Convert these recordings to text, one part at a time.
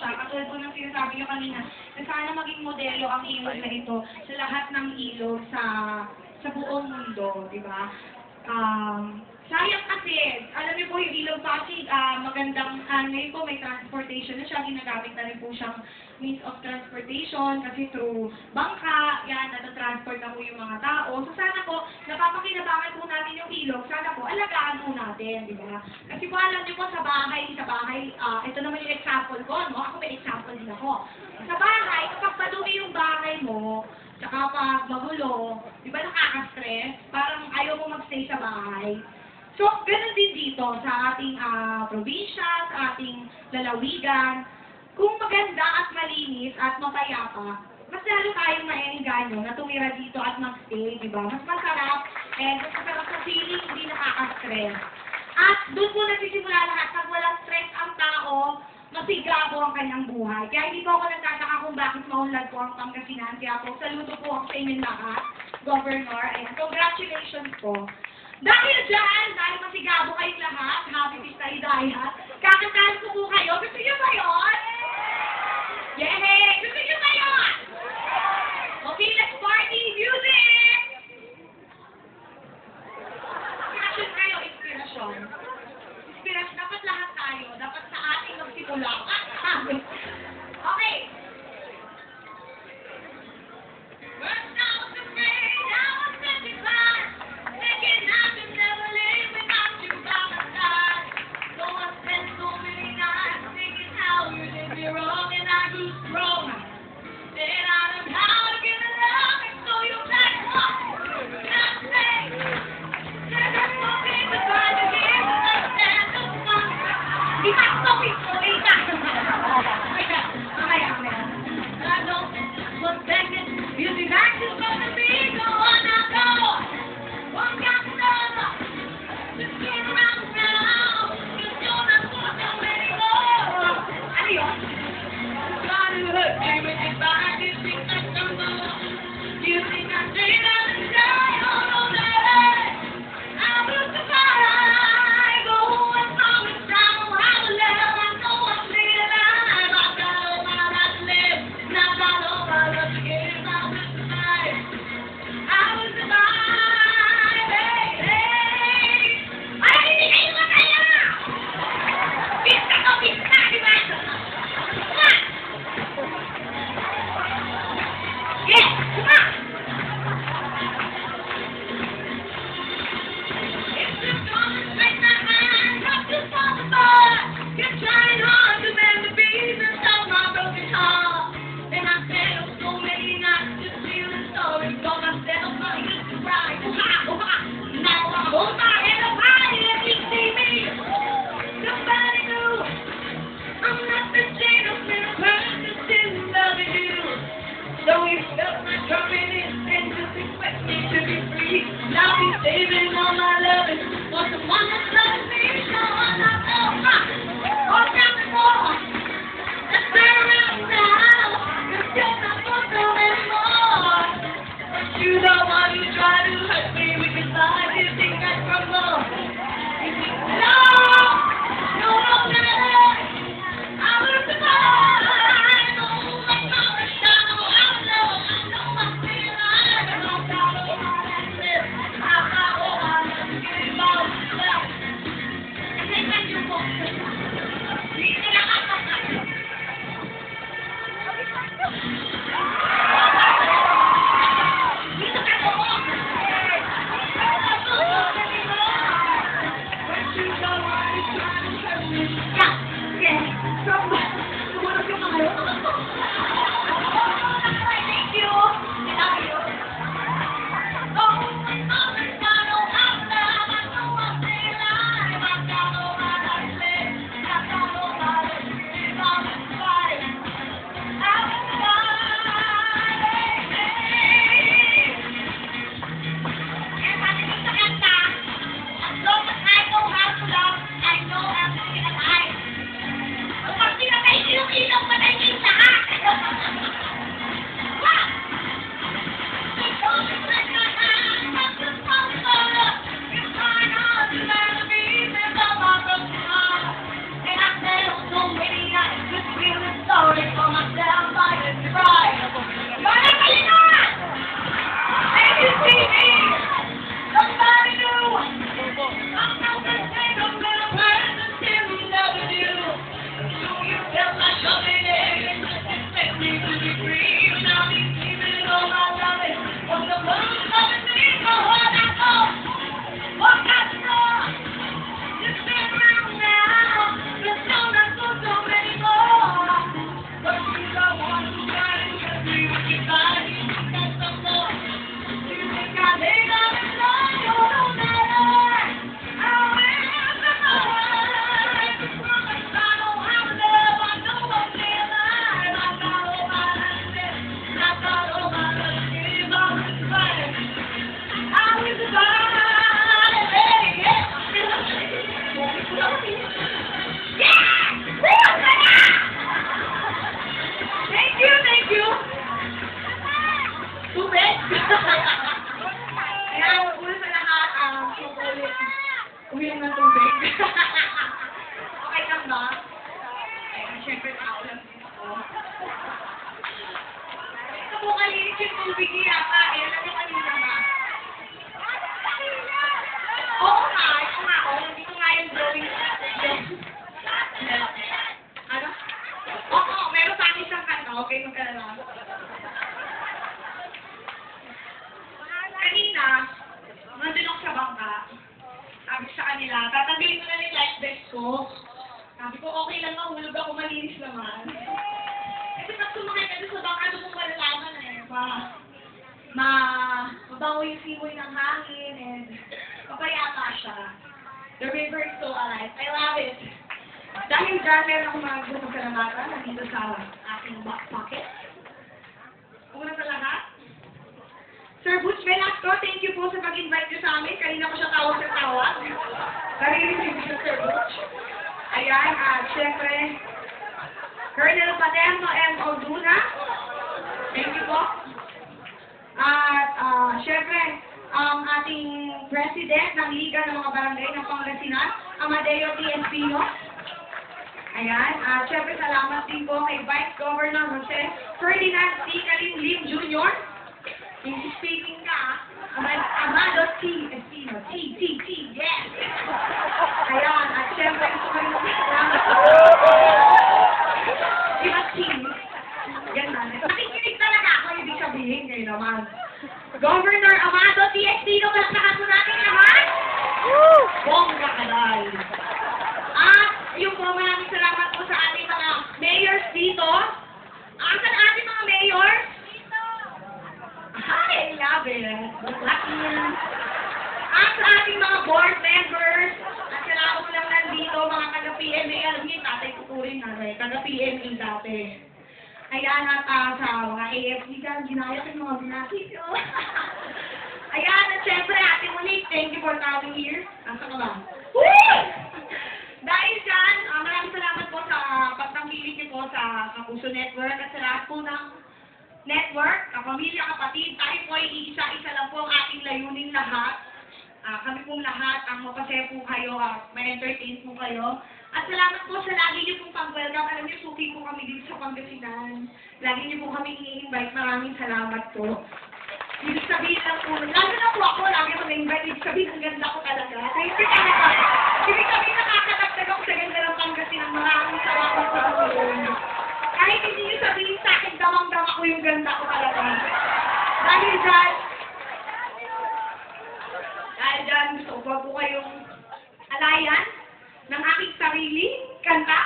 siya. Katulad po ng sinasabi niyo kanina, na sana maging modelo ang ilog na ito sa lahat ng ilog sa sa buong mundo, di ba? Um, sayang kasi, alam niyo po yung ilog Pasig, ah, magandang, ah, ngayon po may transportation na siya, ginagamit na rin po siyang means of transportation kasi through bangka, yan, natatransport na po yung mga tao. So sana po, napapakinabangan po natin yung ilog, sana po, alagaan po natin, di ba? Kasi po alam niyo po sa bahay, sa bahay, ah, ito naman yung example ko, no? Ako may example din ako. Sa bahay, kapag padumi yung bahay mo, Tsaka pag magulo, di ba nakaka-stress? Parang ayaw mo magstay sa bahay. So, ganun din dito sa ating ah, probinsya, sa ating lalawigan. Kung maganda at malinis at mapayapa, mas lalo tayong maengganyo na tumira dito at magstay, di ba? Mas masarap and mas masarap sa feeling, hindi nakaka-stress. At doon po nagsisimula lahat. Pag walang stress ang tao, masigla ang kanyang buhay. Kaya hindi po ako nagtataka kung bakit maunlad po ang Pangasinan. Kaya po, saludo po ako sa inyong lahat, Governor. Ayan, congratulations po. Dahil dyan, dahil masigabo kayong lahat, happy Pista Hidayat, kakantahan ko po kayo. Gusto niyo ba yun? Yay! Gusto Thank you. Okay, magkalala. Kanina, nandun ako sa bangka. Sabi sa kanila, tatanggalin ko na yung life vest ko. Sabi ko, okay lang mahulog ako, malinis naman. Pag sumakay ka sa bangka, doon mo malalaman eh. Ma, ma, mabango yung simoy ng hangin and papayata siya. The river is so alive. I love it. Dahil dyan, meron akong mga gusto salamatan nandito sa aking back pocket. Una sa lahat, Sir Butch Velasco, thank you po sa pag-invite niyo sa amin. Kanina ko siya tawag sa tawag. Narinig niyo Sir Butch. Ayan, at syempre, Colonel Paterno M. Oduna. Thank you po. At ah, syempre, ang ating president ng Liga ng mga Barangay ng Pangasinan, Amadeo T. Espino. Ayan, at syempre salamat din po kay Vice Governor Jose Ferdinand C. Kalim Lim Jr. Yung speaking ka, Amad- Amado T. Espino. T, T, T, sa mga AFC dyan, ginaya ko yung mga binakit ko. Ayan, at syempre, Ate Monique, thank you for coming here. Asa ka ba? Woo! Dahil dyan, ah, maraming salamat po sa pagtangkilik niyo po sa Kapuso Network at sa lahat po ng network, kapamilya, kapatid, tayo po ay iisa-isa lang po ang ating layunin lahat. Ah, kami pong lahat ang mapasaya po kayo, at ma-entertain po kayo. At salamat po sa lagi niyo pong pag-welcome. Alam niyo, suki po kami dito sa Pangasinan. Lagi niyo po kami i-invite. Maraming salamat po. Ibig sabihin lang po, lalo na po ako, lagi ako na-invite. Ibig sabihin, ang ganda ko talaga. Thank you talaga. Ibig sabihin, nakakadagdag ako sa ganda ng Pangasinan. Maraming salamat po sa kahit hindi nyo sabihin sa akin, damang-dama ko yung ganda ko talaga. Dahil dahil dyan, gusto ko pa po kayong alayan ng aking sarili, kanta.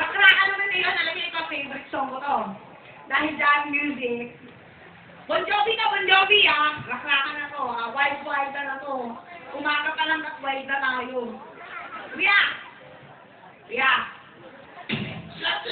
Rakraka naman na yun, alam niyo ito, favorite song ko to. Dahil dyan, music. Bon Jovi na, Bon Jovi ah. Rakraka na to, ah. Wild, wild na to. Umaga pa lang wild na tayo. Kuya! Kuya! Just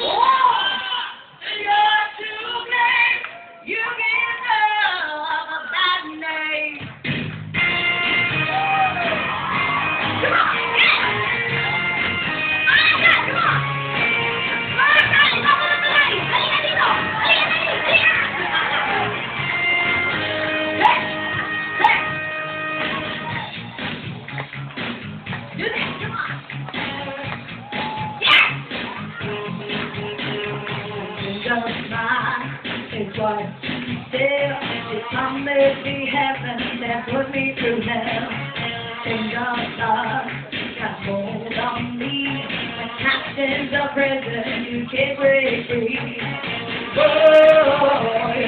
still, it some may be heaven that put me through hell. And God, got hold on me, the captain's a prison you can't break free. Whoa,